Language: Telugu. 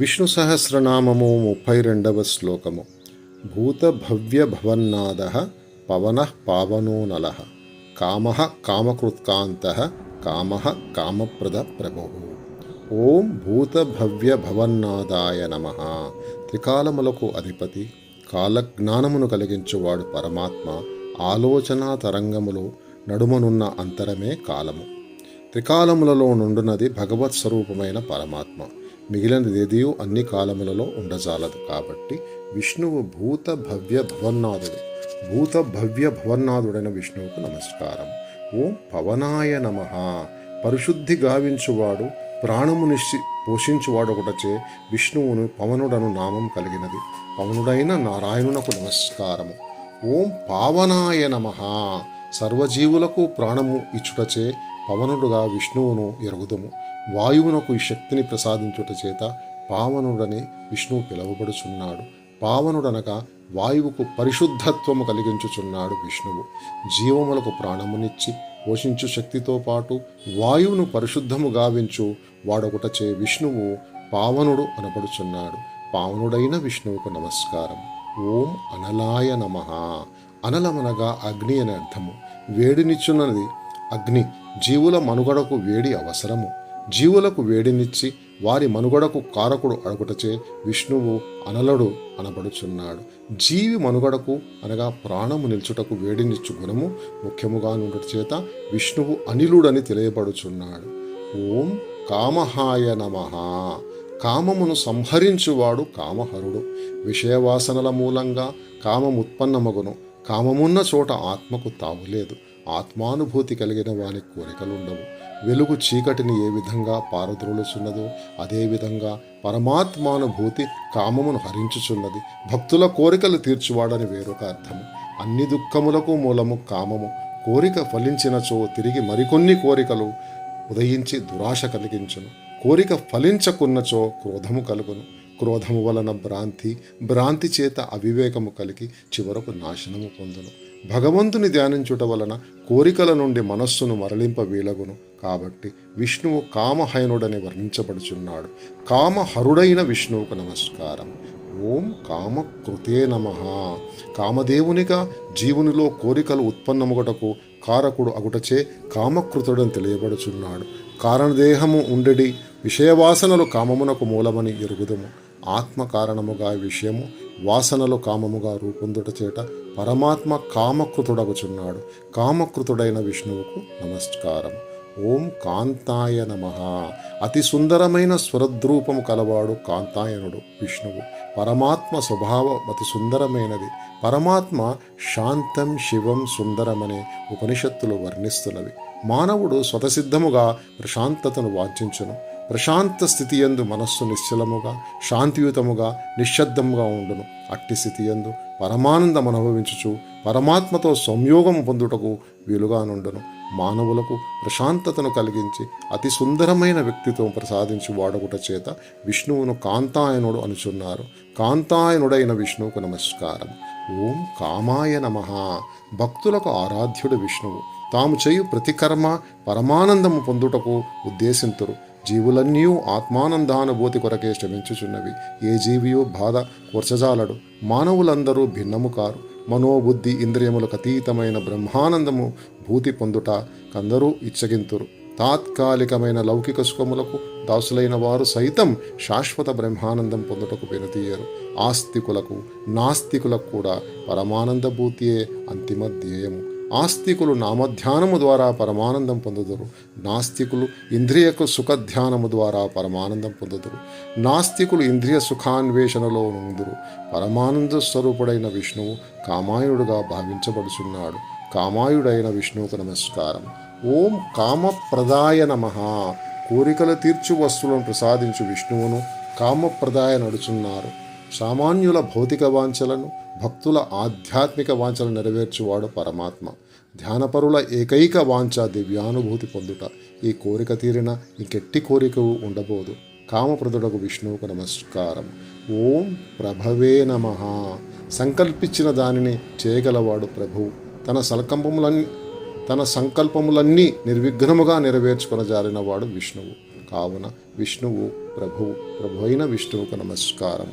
విష్ణు సహస్రనామము ముప్పై రెండవ శ్లోకము. భూత భవ్య భవన్నాద పవన పావనో నల కామ కామకృత్కాంత కామ కామప్రద ప్రభు ఓం భూత భవ్య భవన్నాదాయ నమ. త్రికాలములకు అధిపతి కాలజ్ఞానమును కలిగించువాడు పరమాత్మ ఆలోచనా తరంగములో నడుమనున్న అంతరమే కాలము. త్రికాలములలో నుండునది భగవత్ స్వరూపమైన పరమాత్మ. మిగిలినదేదియు అన్ని కాలములలో ఉండజాలదు. కాబట్టి విష్ణువు భూత భవ్య భవన్నాథుడు భూత భవ్య భవన్నాథుడైన విష్ణువుకు నమస్కారం. ఓం పవనాయ నమ. పరిశుద్ధి గావించువాడు ప్రాణము నిశ్చి పోషించువాడు ఒకటచే విష్ణువును పవనుడను నామం కలిగినది. పవనుడైన నారాయణునకు నమస్కారము. ఓం పావనాయ నమ. సర్వజీవులకు ప్రాణము ఇచ్చుటచే పవనుడుగా విష్ణువును ఎరుగుదుము. వాయువునకు ఈ శక్తిని ప్రసాదించుట చేత పావనుడనే విష్ణువు పిలువబడుచున్నాడు. పావనుడనగా వాయువుకు పరిశుద్ధత్వము కలిగించుచున్నాడు విష్ణువు. జీవములకు ప్రాణమునిచ్చి పోషించు శక్తితో పాటు వాయువును పరిశుద్ధము గావించు వాడొకటచే విష్ణువు పావనుడు అనబడుచున్నాడు. పావనుడైన విష్ణువుకు నమస్కారం. ఓం అనలాయ నమ. అనలమనగా అగ్ని అని అర్థము. వేడినిచ్చున్నది అగ్ని. జీవుల మనుగడకు వేడి అవసరము. జీవులకు వేడినిచ్చి వారి మనుగడకు కారకుడు అడుగుటచే విష్ణువు అనలడు అనబడుచున్నాడు. జీవి మనుగడకు అనగా ప్రాణము నిల్చుటకు వేడినిచ్చు గుణము ముఖ్యముగా నుండి చేత విష్ణువు అనిలుడని తెలియబడుచున్నాడు. ఓం కామహాయ నమ. కామమును సంహరించువాడు కామహరుడు. విషయవాసనల మూలంగా కామముత్పన్నమగును. కామమున్న చోట ఆత్మకు తావులేదు. ఆత్మానుభూతి కలిగిన వాని కోరికలుండవు. వెలుగు చీకటిని ఏ విధంగా పారద్రోలుచున్నదో అదేవిధంగా పరమాత్మానుభూతి కామమును హరించుచున్నది. భక్తుల కోరికలు తీర్చువాడని వేరొక అర్థము. అన్ని దుఃఖములకు మూలము కామము. కోరిక ఫలించినచో తిరిగి మరికొన్ని కోరికలు ఉదయించి దురాశ కలిగించును. కోరిక ఫలించకున్నచో క్రోధము కలుగును. క్రోధము వలన భ్రాంతి భ్రాంతి చేత అవివేకము కలిగి చివరకు నాశనము పొందును. భగవంతుని ధ్యానించుట వలన కోరికల నుండి మనస్సును మరలింప వీలగును. కాబట్టి విష్ణువు కామహయనుడని వర్ణించబడుచున్నాడు. కామహరుడైన విష్ణువుకు నమస్కారం. ఓం కామకృతే నమ. కామదేవునిగా జీవునిలో కోరికలు ఉత్పన్నముగటకు కారకుడు అగుటచే కామకృతుడని తెలియబడుచున్నాడు. కారణదేహము ఉండెడి విషయవాసనలు కామమునకు మూలమని ఎరుగుదము. ఆత్మ కారణముగా విషయము వాసనలు కామముగా రూపొందుట చేట పరమాత్మ కామకృతుడగుచున్నాడు. కామకృతుడైన విష్ణువుకు నమస్కారం. ఓం కాంతాయ నమ. అతి సుందరమైన స్వరద్రూపము కలవాడు కాంతాయనుడు విష్ణువు. పరమాత్మ స్వభావం అతి సుందరమైనది. పరమాత్మ శాంతం శివం సుందరమనే ఉపనిషత్తులు వర్ణిస్తున్నవి. మానవుడు స్వతసిద్ధముగా ప్రశాంతతను వాంఛించును. ప్రశాంత స్థితి ఎందు మనస్సు నిశ్చలముగా శాంతియుతముగా నిశ్శబ్దముగా ఉండును. అట్టి స్థితి ఎందు పరమానందం అనుభవించుచు పరమాత్మతో సంయోగం పొందుటకు వీలుగా నుండును. మానవులకు ప్రశాంతతను కలిగించి అతి సుందరమైన వ్యక్తిత్వం ప్రసాదించి వాడగుట చేత విష్ణువును కాంతాయనుడు అనుచున్నారు. కాంతాయనుడైన విష్ణువుకు నమస్కారం. ఓం కామాయ నమ. భక్తులకు ఆరాధ్యుడు విష్ణువు. తాము చేయు ప్రతి కర్మ పరమానందము పొందుటకు ఉద్దేశింతురు. జీవులన్నీ ఆత్మానందానుభూతి కొరకే శ్రమించుచున్నవి. ఏ జీవియు బాధ కూర్చజాలడు. మానవులందరూ భిన్నము కారు. మనోబుద్ధి ఇంద్రియములకు అతీతమైన బ్రహ్మానందము భూతి పొందుట కందరూ ఇచ్చగింతురు. తాత్కాలికమైన లౌకిక సుఖములకు దాసులైన వారు సైతం శాశ్వత బ్రహ్మానందం పొందుటకు వెనుతీయరు. ఆస్తికులకు నాస్తికులకు కూడా పరమానంద భూతియే అంతిమ ధ్యేయము. ఆస్తికులు నామధ్యానము ద్వారా పరమానందం పొందుదురు. నాస్తికులు ఇంద్రియకు సుఖధ్యానము ద్వారా పరమానందం పొందుదురు. నాస్తికులు ఇంద్రియ సుఖాన్వేషణలో నుందురు. పరమానంద స్వరూపుడైన విష్ణువు కామాయుడుగా భావించబడుచున్నాడు. కామాయుడైన విష్ణువుకు నమస్కారం. ఓం కామప్రదాయ నమ. కోరికలు తీర్చు వస్తువులను ప్రసాదించు విష్ణువును కామప్రదాయ నడుచున్నారు. సామాన్యుల భౌతిక వాంఛలను భక్తుల ఆధ్యాత్మిక వాంఛలు నెరవేర్చువాడు పరమాత్మ. ధ్యానపరుల ఏకైక వాంఛ దివ్యానుభూతి పొందుట. ఈ కోరిక తీరిన ఇంకెట్టి కోరిక ఉండబోదు. కామప్రదుడకు విష్ణువుకు నమస్కారం. ఓం ప్రభవే నమ. సంకల్పించిన దానిని చేయగలవాడు ప్రభువు తన సంకల్పములన్నీ తన సంకల్పములన్నీ నిర్విఘ్నముగా నెరవేర్చుకొనజారిన జారినవాడు విష్ణువు. కావున విష్ణువు ప్రభువు ప్రభు అయిన విష్ణువుకు నమస్కారం